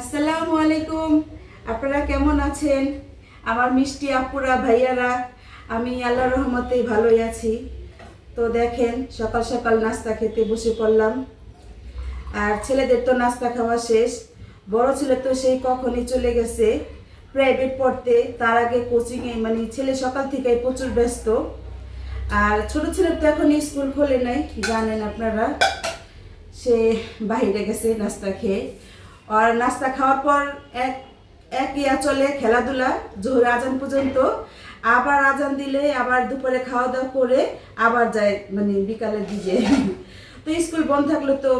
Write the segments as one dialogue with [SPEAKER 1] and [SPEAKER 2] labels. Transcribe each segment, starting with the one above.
[SPEAKER 1] আসসালামু আলাইকুম। আপনারা কেমন আছেন? আমার মিষ্টি আপুরা, ভাইয়ারা, আমি আল্লাহ রহমতে ভালোই আছি। তো দেখেন, সকাল সকাল নাস্তা খেতে বসে পড়লাম। আর ছেলেদের তো নাস্তা খাওয়া শেষ। বড় ছেলে তো সেই কখনই চলে গেছে প্রাইভেট পড়তে। তার আগে কোচিংয়ে মানে ছেলে সকাল থেকে প্রচুর ব্যস্ত। আর ছোট ছেলের তো এখন স্কুল খোলে নাই, জানেন আপনারা। সে বাইরে গেছে নাস্তা খেয়ে। আর নাস্তা খাওয়ার পর এক এক ইয়া চলে খেলাধুলা, জোহর, আজান পর্যন্ত। আবার আজান দিলে আবার দুপুরে খাওয়া দাওয়া করে আবার যায় মানে বিকালের দিকে। তো স্কুল বন্ধ থাকলে তো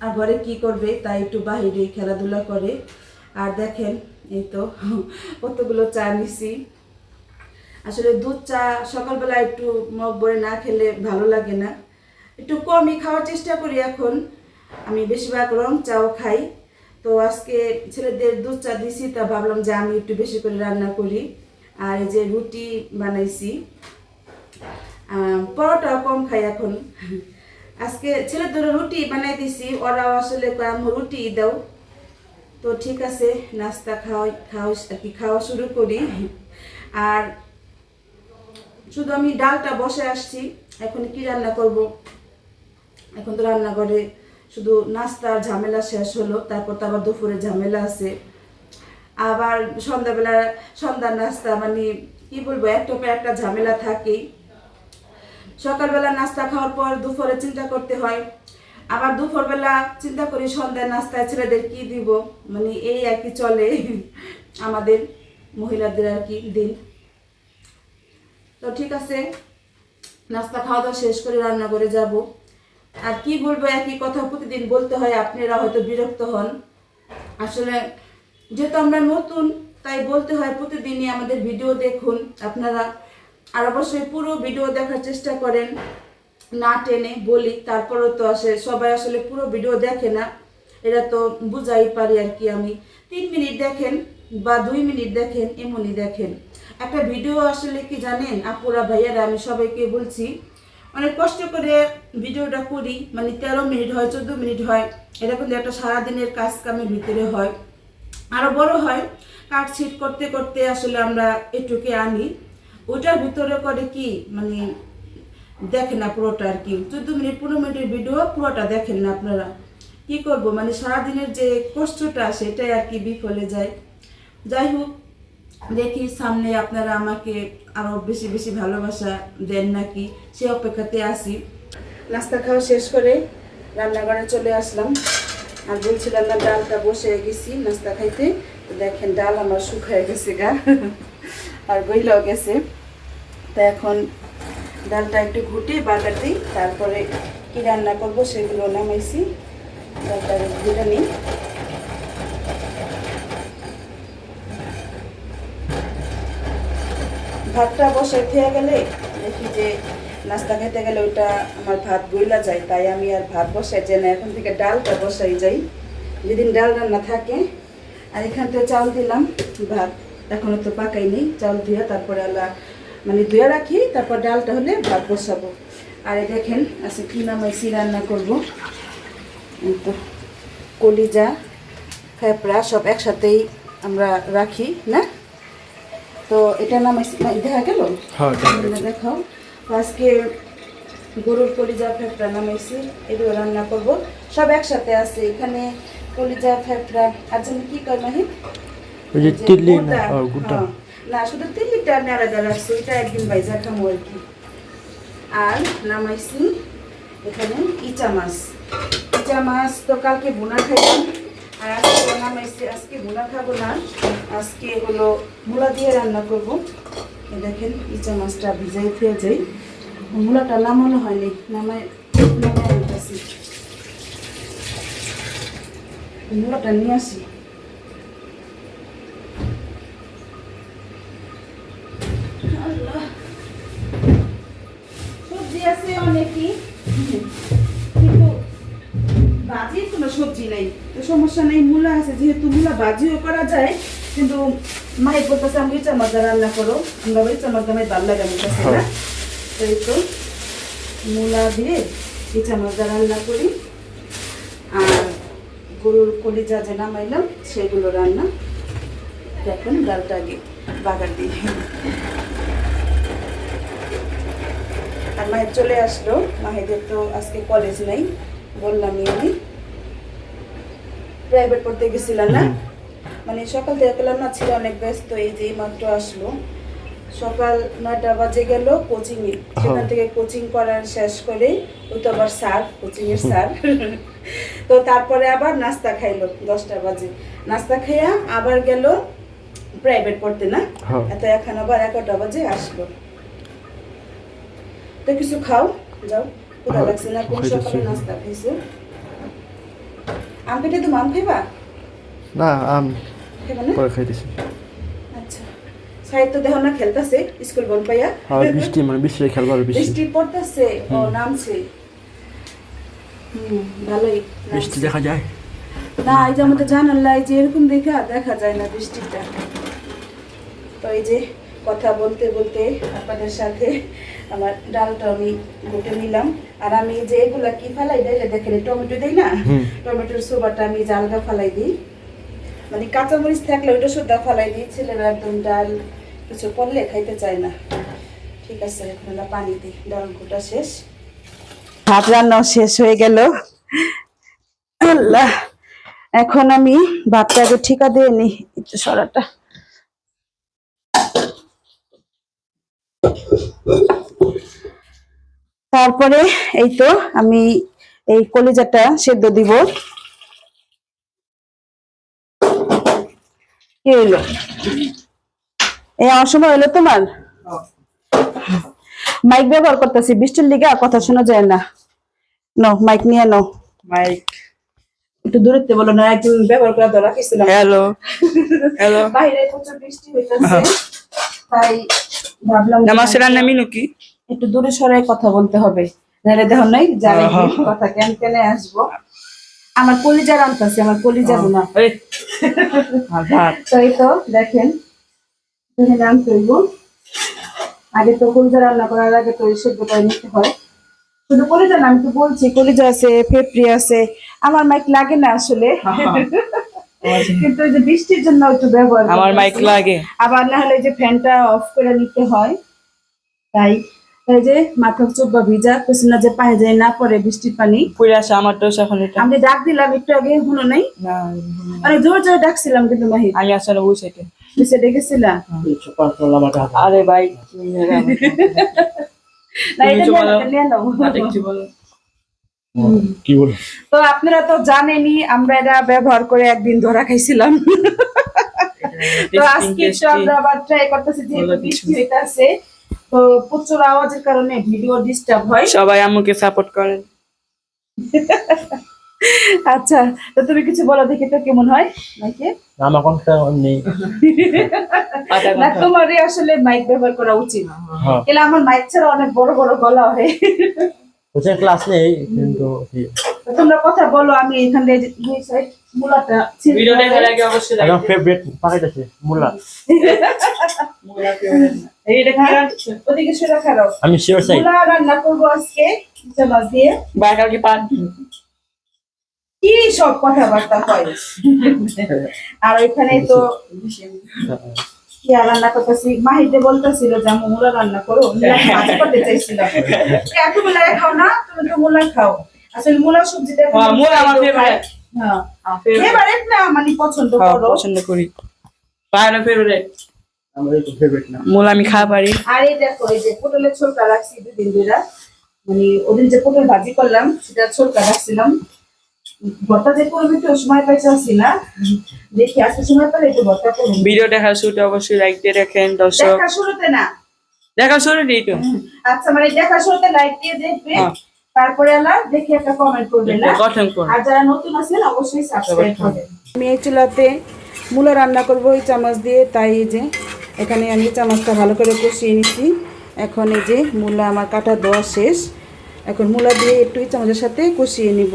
[SPEAKER 1] আর ঘরে কি করবে? তাই একটু বাহিরে খেলাধুলা করে। আর দেখেন, এই তো কতগুলো চা নিছি। আসলে দুধ চা সকালবেলা একটু মগ ভরে না খেলে ভালো লাগে না। একটু কমই খাওয়ার চেষ্টা করি এখন। আমি বেশিরভাগ রং চাও খাই। তো আজকে ছেলেদের দুধ চা দিছি তা ভাবলাম যে আমি একটু বেশি করে রান্না করি। আর এই যে রুটি বানাইছি আহ, পরোটাও কম খাই এখন। আজকে ছেলেদের রুটি বানাই দিছি ওরাও আসলে রুটি দাও। তো ঠিক আছে নাস্তা খাওয়া খাওয়া কি খাওয়া শুরু করি। আর শুধু আমি ডালটা বসে আসছি এখন কি রান্না করব? এখন তো রান্নাঘরে শুধু নাস্তার ঝামেলা শেষ হলো, তারপর তো আবার দুপুরে ঝামেলা আছে। আবার সন্ধ্যাবেলা সন্ধ্যার নাস্তা মানে কি বলব একটা পর একটা ঝামেলা থাকেই। সকালবেলা নাস্তা খাওয়ার পর দুপুরে চিন্তা করতে হয়, আবার দুপুরবেলা চিন্তা করি সন্ধ্যার নাস্তায় ছেলেদের কি দিব? মানে এই আর কি চলে আমাদের মহিলাদের আর কি দিন। তো ঠিক আছে, নাস্তা খাওয়া দাওয়া শেষ করে রান্না করে যাব। আর কি বলব, একই কথা প্রতিদিন বলতে হয়, আপনারা হয়তো বিরক্ত হন। আসলে যেহেতু আমরা নতুন, তাই বলতে হয় প্রতিদিনই আমাদের ভিডিও দেখুন। আপনারা আর অবশ্যই পুরো ভিডিও দেখার চেষ্টা করেন, না টেনে বলি, তারপরও তো আসে, সবাই আসলে পুরো ভিডিও দেখে না। এটা তো বুঝাই পারি আর কি আমি। তিন মিনিট দেখেন বা দুই মিনিট দেখেন, এমনই দেখেন। একটা ভিডিও আসলে কি জানেন, আপুরা, ভাইয়ারা, আমি সবাইকে বলছি অনেক কষ্ট করে ভিডিওটা করি মানে তেরো মিনিট হয়, চোদ্দ মিনিট হয়। এটা কিন্তু একটা সারাদিনের কাজ কামের ভিতরে হয়। আরও বড় হয়, কাট ছিট করতে করতে আসলে আমরা এটুকে আনি। ওটার ভিতরে করে কি মানে দেখেন না পুরোটা আর কি। চোদ্দ মিনিট, পনেরো মিনিটের ভিডিও পুরোটা দেখেন না আপনারা। কি করব? মানে সারাদিনের যে কষ্টটা, সেটাই আর কি বিফলে যায়। যাই হোক দেখি সামনে আপনারা আমাকে আরও বেশি বেশি ভালোবাসা দেন নাকি, সে অপেক্ষাতে আসি নাস্তা খাওয়া শেষ করে রান্নাঘরে চলে আসলাম। আর বলছিলাম না, ডালটা বসে গেছি নাস্তা খাইতে। দেখেন ডাল আমার শুকায় গেছে গা, আর গইলাও গেছে। তা এখন ডালটা একটু ঘুটে বাগার দিই, তারপরে কি রান্না করব সেগুলো নামাইছি। ডালটা ঘুরে নিই। ভাতটা বসে খেয়ে গেলে দেখি যে নাস্তা খেতে গেলে ওটা আমার ভাত বইলা যায়, তাই আমি আর ভাত বসাই যাই না, এখন থেকে ডালটা বসাই যাই। যেদিন ডাল রান্না থাকে, আর এখান থেকে চাউল দিলাম, ভাত। এখনও তো পাকাইনি চাল ধুয়ে তারপরে আলা মানে ধুয়ে রাখি, তারপর ডালটা হলে ভাত বসাবো। আর দেখেন আচ্ছা কী নামাইছি রান্না করব? তো, কলিজা, ফেপড়া সব একসাথেই আমরা রাখি, না? তো এটা নামাইছি না, দেখা গেল?
[SPEAKER 2] হ্যাঁ।
[SPEAKER 1] দেখাও। আজকে গরুর কলিজা ফেপড়া নামাইছি এগুলো রান্না করব। সব একসাথে আছে এখানে কলিজা ফেপড়া আর যেন কি কয় মাহি
[SPEAKER 2] ওই যে তিল্লি না
[SPEAKER 1] হ্যাঁ। না শুধু তিল্লিটা আমি আলাদা রাখছি এটা একদিন বাইজা খামো আর কি। আর নামাইছি এখানে ইচা মাছ। ইচা মাছ তো কালকে বোনা খাইলাম। আর আজকে নামাইছি আজকে বোনা খাব না। আজকে হলো মূলা দিয়ে রান্না করব। দেখেন, ইচা মাছটা ভিজাই ফিরে যাই মূলাটা নামানো হয়নি, নামায় নামাই আনতেছি। মূলাটা নিয়ে আসি আল্লাহ সবজি আছে অনেকই কিন্তু বাজির কোনো সবজি নাই তো সমস্যা নেই মূলা আছে বাজিও করা যায়, কিন্তু মাই বলতেছে আমি ইচ্ছা রান্না করো। আমরা ইচ্ছা মজা আমার ভালো লাগে না? তো এই তো, মূলা দিয়ে ইচ্ছা মজা রান্না করি। আর গরুর কলিজা যে নামাইলাম, সেগুলো রান্না। এখন ডালটা আগে বাগার দিই আর মায়ের চলে আসলো। মাহেদের তো আজকে কলেজ নেই, বললামই আমি। প্রাইভেট পড়তে গেছিলাম না? মানে সকাল থেকে পেলাম না ছিল অনেক ব্যস্ত এই যে মাত্র আসলো। সকাল নয়টা বাজে গেল কোচিং এ সেখান থেকে কোচিং করার শেষ করে ওই তো আবার স্যার কোচিং এর স্যার তো তারপরে আবার নাস্তা খাইলো দশটা বাজে। নাস্তা খাইয়া আবার গেল প্রাইভেট পড়তে না?
[SPEAKER 2] হ্যাঁ।
[SPEAKER 1] এত এখন আবার এগারোটা বাজে আসলো। তো কিছু খাও যাও। কোথা
[SPEAKER 2] হ্যাঁ,
[SPEAKER 1] লাগছে না? কোন সকালে নাস্তা খাইছো? আম তুমি আম খাইবা?
[SPEAKER 2] না আম
[SPEAKER 1] খাইবা না?
[SPEAKER 2] পরে খাইতেছি।
[SPEAKER 1] আচ্ছা। সাহিত্য দেহ না খেলতেছে স্কুল বল পাইয়া।
[SPEAKER 2] আর বৃষ্টি মানে বৃষ্টি খেলবার বৃষ্টি।
[SPEAKER 1] বৃষ্টি পড়তেছে ও নামছে। হুম ভালোই
[SPEAKER 2] বৃষ্টি দেখা যায়?
[SPEAKER 1] না এই যে আমাদের জানালা এই যে এরকম দেখা দেখা যায় না বৃষ্টিটা। তো এই যে কথা বলতে বলতে আপনাদের সাথে আমার ডালটা আমি ঘুটে নিলাম। আর আমি যে এগুলা কি ফেলাই ডাইলে দেখেন টমেটো দিই না টমেটোর সোবাটা আমি জালগা ফালাই দিই। মানে কাঁচামরিচ থাকলে ওইটা সুদ্ধা ফালাই দিই ছেলেরা একদম ডাল কিছু করলে খাইতে চায় না। ঠিক আছে এখন আমরা পানি দিই ডাল ঘুটা শেষ। ভাত রান্নাও শেষ হয়ে গেল। আল্লাহ এখন আমি ভাতটা আগে ঠিকা দিয়ে নি একটু সরাটা। তারপরে এই তো আমি এই কলিজাটা সেদ্ধ দিব। কি হইল? এই আমার সময় হইল তোমার? মাইক ব্যবহার করতেছি বৃষ্টির লিগে কথা শোনা যায় না। নো মাইক নিয়ে নো
[SPEAKER 3] মাইক।
[SPEAKER 1] একটু দূরত্বে বলো না একদিন ব্যবহার করা খেয়েছিলাম
[SPEAKER 3] হ্যালো হ্যালো
[SPEAKER 1] বাইরে প্রচুর বৃষ্টি হইতেছে। তাই ভাবলাম যে
[SPEAKER 3] নামাজ রান্না কি
[SPEAKER 1] একটু দূরে সরাই কথা বলতে হবে। নাহলে দেখো নাই জানি
[SPEAKER 3] হ্যাঁ,
[SPEAKER 1] কথা কেন কেন আসব। আমার কলিজা রান্তাছে আমার কলিজা না
[SPEAKER 3] এই। আর ভাত
[SPEAKER 1] তো দেখেন তুমি নাম তৈব আগে তো কলিজা রান্না করার আগে তো সেদ্ধ করে নিতে হয়। শুধু কলিজা না আমি তো বলছি কলিজা আছে ফেপরি আছে। আমার মাইক লাগে না আসলে। কিন্তু ওই যে বৃষ্টির জন্য একটু ব্যবহার
[SPEAKER 3] আমার মাইক লাগে।
[SPEAKER 1] আবার না হলে যে ফ্যানটা অফ করে নিতে হয় তাই এই যে মাথা চোখ বা ভিজা কিছু না যে পায়ে যায় না পরে বৃষ্টির পানি।
[SPEAKER 3] পুরে আসে আমার দোষ এখন এটা।
[SPEAKER 1] আমি ডাক দিলাম একটু আগে শুনো নাই?
[SPEAKER 3] না
[SPEAKER 1] অনেক জোর জোরে ডাকছিলাম কিন্তু মাহির।
[SPEAKER 3] আমি আসলে বুঝাইতে
[SPEAKER 1] নিচে ডেকেছিলাম
[SPEAKER 3] আরে ভাই।
[SPEAKER 1] না এটা নিয়ে
[SPEAKER 3] বলো।
[SPEAKER 1] নাও, নিয়ে নাও।
[SPEAKER 3] হাতে কিছু বলো
[SPEAKER 2] কি বল
[SPEAKER 1] তো আপনারা তো জানেনই আমরা এটা ব্যবহার করে একদিন ধরা খাইছিলাম। তো আজকে একটু আমরা আবার ট্রাই করতেছি যেহেতু বৃষ্টি হইতাছে তো প্রচুর আওয়াজের কারণে ভিডিও ডিস্টার্ব হয়।
[SPEAKER 3] সবাই আম্মুকে সাপোর্ট করেন।
[SPEAKER 1] আচ্ছা তো তুমি কিছু বলো দেখি তো কেমন হয় মাইকে।
[SPEAKER 2] আমার কোনটা নেই।
[SPEAKER 1] না তোমারই আসলে মাইক ব্যবহার করা উচিত।
[SPEAKER 2] হ্যাঁ।
[SPEAKER 1] এলা আমার মাইক ছাড়া অনেক বড় বড় গলা হয়।
[SPEAKER 2] কোচিং ক্লাস নেই কিন্তু
[SPEAKER 1] তোমরা কথা বলো আমি এখান থেকে দুই সাইড মুলাটা
[SPEAKER 3] ভিডিও
[SPEAKER 1] দেবো।
[SPEAKER 3] দেখার আগে অবশ্যই
[SPEAKER 2] একদম ফেভারিট পাকাইতেছে মুলা।
[SPEAKER 3] দিবেন। এইটা কি রাখছো?
[SPEAKER 1] ওদিকে সরে খারাপ।
[SPEAKER 2] আমি শিওর
[SPEAKER 1] মুলা রান্না করব আজকে দিয়ে।
[SPEAKER 3] কালকে পান।
[SPEAKER 1] কি সব কথাবার্তা হয়? আর ওইখানে তো কি রান্না করতেছি। মাহিতে বলতেছিল যে আমি মুলা রান্না করো। মুলা করতে চাইছিলাম। এত মুলা খাও না তুমি তো মুলা খাও। আসলে মুলা সবজিটা
[SPEAKER 3] হ্যাঁ, মূলা আমার favorite।
[SPEAKER 1] হ্যাঁ। ফেভারিট না মানে পছন্দ করো।
[SPEAKER 3] পছন্দ করি। পায়ের ফেভারিট মূল আমি খাওয়া পারি।
[SPEAKER 1] আর এই দেখো এই যে পটলের ছোলকা রাখছি দুদিন ধরে। মানে ওদিন যে পটল ভাজি করলাম সেটা ছোলকা রাখছিলাম। ভর্তা যে করবি তো সময় পাইছে আসি না। দেখি সময় পেলে ভর্তা করব
[SPEAKER 3] ভিডিও দেখার শুরুতে অবশ্যই লাইক দিয়ে রাখেন দর্শক।
[SPEAKER 1] দেখা শুরুতে না।
[SPEAKER 3] দিই তো।
[SPEAKER 1] আচ্ছা মানে দেখা শুরুতে লাইক দিয়ে দেখবে।
[SPEAKER 3] হ্যাঁ।
[SPEAKER 1] তারপরে আলা দেখে একটা কমেন্ট করবে না।
[SPEAKER 3] গঠন করুন
[SPEAKER 1] আর যারা নতুন আছেন অবশ্যই সাবস্ক্রাইব করবেন। আমি এই চুলাতে মূলা রান্না করব ওই চামচ দিয়ে। তাই এই যে এখানে আমি চামচটা ভালো করে কষিয়ে নিচ্ছি। এখন এই যে মূলা আমার কাটা দেওয়া শেষ। এখন মূলা দিয়ে একটু চামচের সাথে কষিয়ে নিব।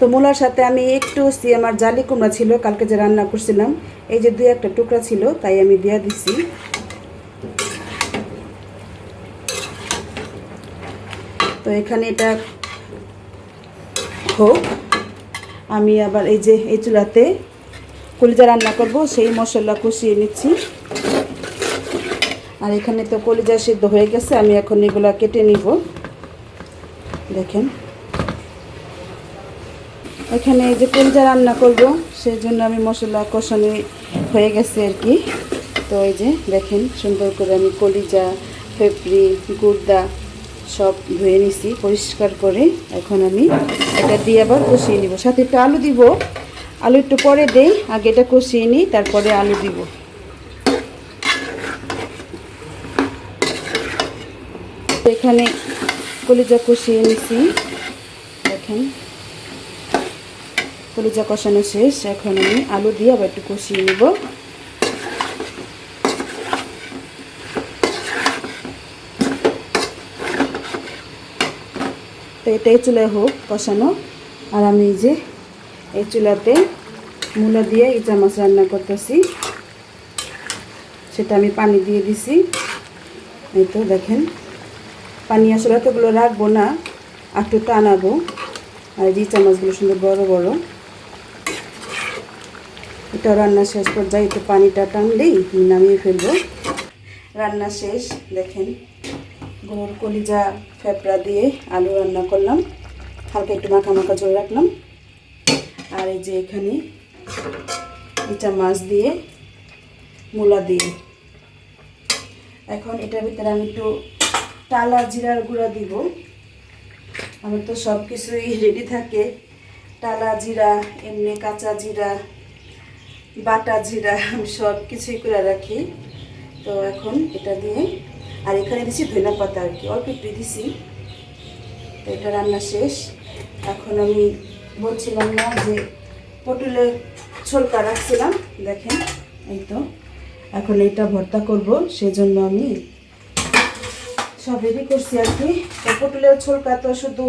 [SPEAKER 1] তো মূলার সাথে আমি একটু আমার জালি কুমড়া ছিল, কালকে যে রান্না করছিলাম, এই যে দুই একটা টুকরা ছিল, তাই আমি দিয়ে দিছি। তো এখানে এটা হোক, আমি আবার এই যে এই চুলাতে কলিজা রান্না করব, সেই মশলা কষিয়ে নিচ্ছি। আর এখানে তো কলিজা সিদ্ধ হয়ে গেছে, আমি এখন এগুলা কেটে নিব। দেখেন। এখানে যে কলিজা রান্না করব সেই জন্য আমি মশলা কষানো হয়ে গেছে আর কি। তো এই যে দেখেন, সুন্দর করে আমি কলিজা পেপরি গুড়দা সব ধুয়ে নিছি পরিষ্কার করে। এখন আমি এটা দিয়ে আবার কষিয়ে নিব। সাথে একটু আলু দিব। আলু একটু পরে দেই, আগে এটা কষিয়ে নিই, তারপরে আলু দিব। এখানে কলিজা কষিয়ে নিছি। দেখেন কলিজা কষানো শেষ। এখন আমি আলু দিয়ে আবার একটু কষিয়ে নিব। তো এটা এই চুলায় হোক কষানো। আর আমি এই যে এই চুলাতে মূলা দিয়ে ইচা মাছ রান্না করতেছি। সেটা আমি পানি দিয়ে দিছি। এই তো দেখেন, পানি আসলে এতগুলো রাখব না একটু টানাবো। আর এই চামচগুলো সুন্দর বড় বড়। এটা রান্না শেষ পর্যায়ে একটু পানিটা টানলেই নামিয়ে ফেলব। রান্না শেষ, দেখেন গরুর কলিজা, ফেপড়া দিয়ে আলু রান্না করলাম। হালকা একটু মাখা মাখা জল রাখলাম। আর এই যে এখানে এটা মাছ দিয়ে মূলা দিয়ে। এখন এটার ভিতরে আমি একটু টালা জিরার গুঁড়া দিব। আমার তো সব কিছুই রেডি থাকে। টালা জিরা, এমনি কাঁচা জিরা বাটা, জিরা, আমি সব কিছুই করে রাখি। তো এখন এটা দিয়ে, আর এখানে দিছি ধনিয়া পাতা আর কি, অল্প একটু দিছি। তো এটা রান্না শেষ। এখন আমি বলছিলাম না যে পটলের ছোলকা রাখছিলাম, দেখেন, এই তো। এখন এটা ভর্তা করব, সেজন্য আমি সব রেডি করছি আর কি। তো পটলের ছোলকা তো শুধু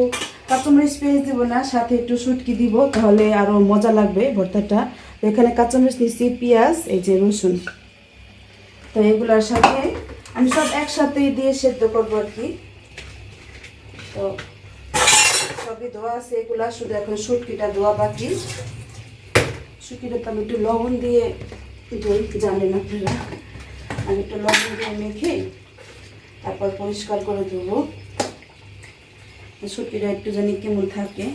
[SPEAKER 1] কাঁচামরিচ পেঁয়াজ দিব না, সাথে একটু শুটকি দিব, তাহলে আরও মজা লাগবে ভর্তাটা। তো এখানে কাঁচামরিচ নিচ্ছি পেঁয়াজ, এই যে রসুন। তো এগুলোর সাথে আমি সব একসাথেই দিয়ে সেদ্ধ করব আর কি। তো সবই ধোয়া আছে, এগুলা শুধু এখন শুটকিটা ধোয়া বাকি। শুটকিটা তো আমি একটু লবণ দিয়ে ধুই, জানেন আপনারা। আমি একটু লবণ দিয়ে মেখে তারপর পরিষ্কার করে দেবো শুটকিটা একটু জানি কেমন থাকে,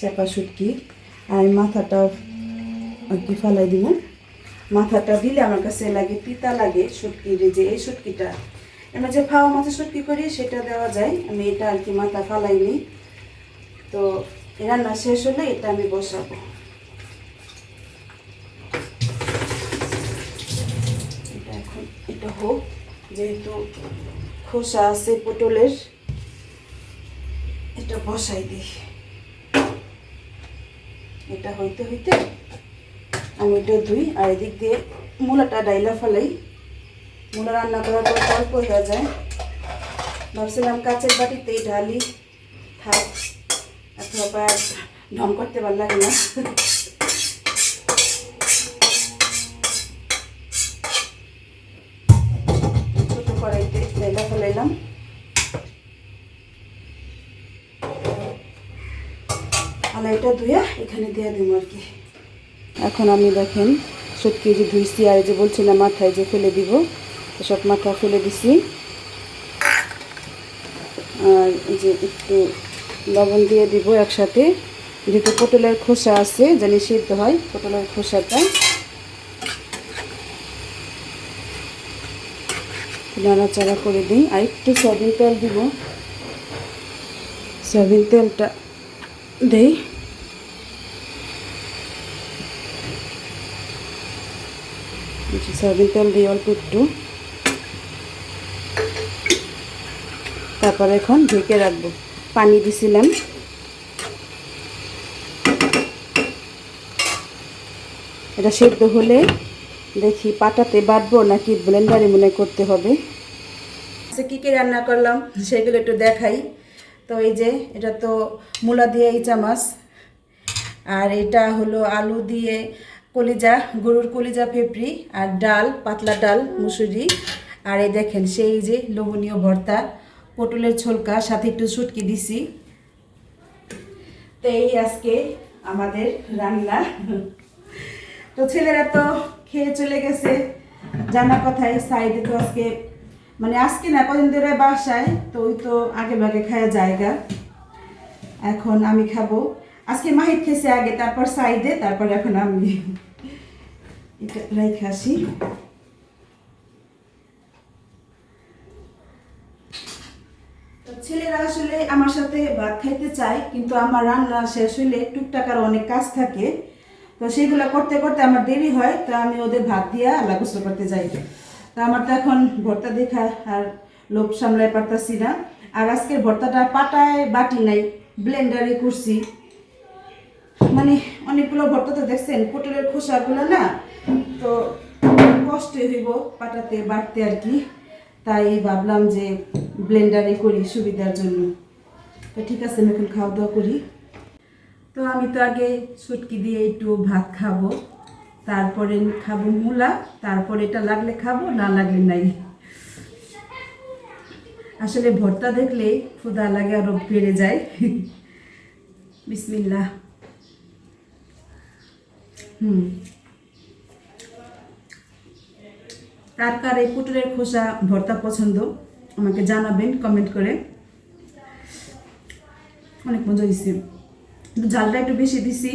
[SPEAKER 1] চাপা শুটকি। আর মাথাটা আর কি ফালাই দিব মাথাটা দিলে আমার কাছে লাগে, তিতা লাগে শুটকির যে, এই শুটকিটা। আমরা যে ফাওয়া মাছের শুটকি করি, সেটা দেওয়া যায়। আমি এটা আর কি মাথা ফালাই নিই তো রান্না শেষ হলে এটা আমি বসাবো। এটা এখন, এটা হোক, যেহেতু খোসা আছে পটলের, এটা বসাই দিই। এটা হইতে হইতে আমি এটা ধুই, আর এদিক দিয়ে মূলাটা ডাইলা ফেলাই। মূলা রান্না করার পর অল্প হয়ে যায়। ভাবছিলাম কাঁচের বাটিতেই ঢালি থাক অথবা আর ঢং করতে লাগে না। ছোটো কড়াইতে এটা ধুয়ে এখানে দিয়ে দিব আর কি। এখন আমি দেখেন সত্যি যে ধুইছি আর যে বলছিলাম মাথায় যে ফেলে দিব সব মাথা ফেলে দিছি। আর যে একটু লবণ দিয়ে দিব একসাথে। যেহেতু পটলের খোসা আছে, জানি সিদ্ধ হয় পটলের খোসাটা। নাড়াচাড়া করে দিই। আর একটু সয়াবিন তেল দিব। সয়াবিন তেলটা দেই। সয়াবিন তেল দিই অল্প একটু। তারপর এখন ঢেকে রাখব। পানি দিছিলাম। এটা সেদ্ধ হলে দেখি পাটাতে বাটবো নাকি ব্লেন্ডারে মনে করতে হবে। আচ্ছা কী কী রান্না করলাম সেগুলো একটু দেখাই। তো এই যে, এটা তো মূলা দিয়ে ইচা মাছ আর এটা হলো আলু দিয়ে কলিজা, গরুর কলিজা ফেপড়ি আর ডাল, পাতলা ডাল, মুসুরি। আর এই দেখেন, সেই যে লোভনীয় ভর্তা, পটলের ছোলকা, সাথে একটু শুটকি দিছি। তো এই আজকে আমাদের রান্না। তো ছেলেরা তো খেয়ে চলে গেছে। জানা কথাই সাইডে তো আজকে মানে আজকে না, কদিন ধরে বাসায়, তো ওই তো আগে ভাগে খাওয়া জায়গা। এখন আমি খাব। আজকে মাহিদ খেয়েছে আগে, তারপর সাইডে, তারপর এখন আমি। এটা রেখে আসি ছেলেরা আসলে আমার সাথে ভাত খাইতে চায়, কিন্তু আমার রান্না শেষ হইলে টুকটাক আর অনেক কাজ থাকে। তো সেগুলো করতে করতে আমার দেরি হয়, তো আমি ওদের ভাত দিয়ে আল্লাহ গোসল করতে যাই। তো আমার তো এখন ভর্তা দেখা আর লোভ সামলাই পারতাছি না। আর আজকের ভর্তাটা পাটায় বাটি নাই, ব্লেন্ডারে করছি। মানে অনেকগুলো ভর্তা তো দেখছেন, পটলের খোসাগুলো না তো কষ্ট হইব, পাটাতে বাড়তে আর কি। তাই ভাবলাম যে ব্লেন্ডারে করি সুবিধার জন্য। তো ঠিক আছে, আমি এখন খাওয়া দাওয়া করি। তো আমি তো আগে সুটকি দিয়ে একটু ভাত খাব, তারপরে খাব মূলা, তারপরে এটা লাগলে খাব, না লাগলে নাই। আসলে ভর্তা দেখলে ক্ষুদা লাগে আরও বেড়ে যায়। বিসমিল্লাহ। হুম। কার কার এই পুটুরের খোসা ভর্তা পছন্দ, আমাকে জানাবেন কমেন্ট করে। অনেক মজা হয়েছে ঝালটা একটু বেশি দিছি।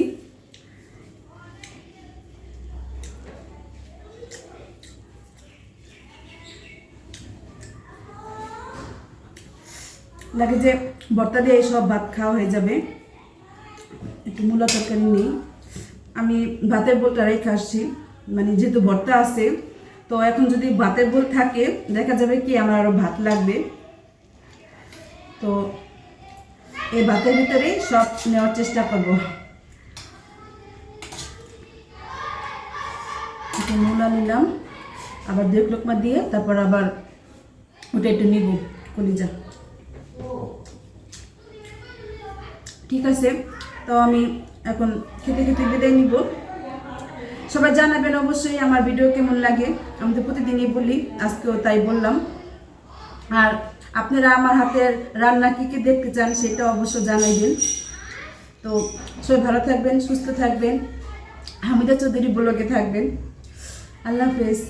[SPEAKER 1] লাগে যে ভর্তা দিয়ে সব ভাত খাওয়া হয়ে যাবে। একটু মূলা তরকারি নেই। আমি ভাতের বোলটা রেখে আসছি। মানে যেহেতু ভর্তা আছে তো এখন যদি ভাতের বোল থাকে, দেখা যাবে কি আমার আরও ভাত লাগবে। তো এই ভাতের ভিতরে সব নেওয়ার চেষ্টা করব। একটু মূলা নিলাম, আবার দুই লোকমা দিয়ে তারপর আবার ওটা একটু নিব কলিজা। ঠিক আছে, তো আমি এখন খেতে খেতে বিদায় নিব। সবাই জানাবেন অবশ্যই আমার ভিডিও কেমন লাগে। আমি তো প্রতিদিনই বলি, আজকেও তাই বললাম। আর আপনারা আমার হাতের রান্না কী কী দেখতে চান সেটা অবশ্য জানাই দিন। তো সবাই ভালো থাকবেন, সুস্থ থাকবেন। হামিদা চৌধুরী ব্লগে থাকবেন। আল্লাহ হাফেজ।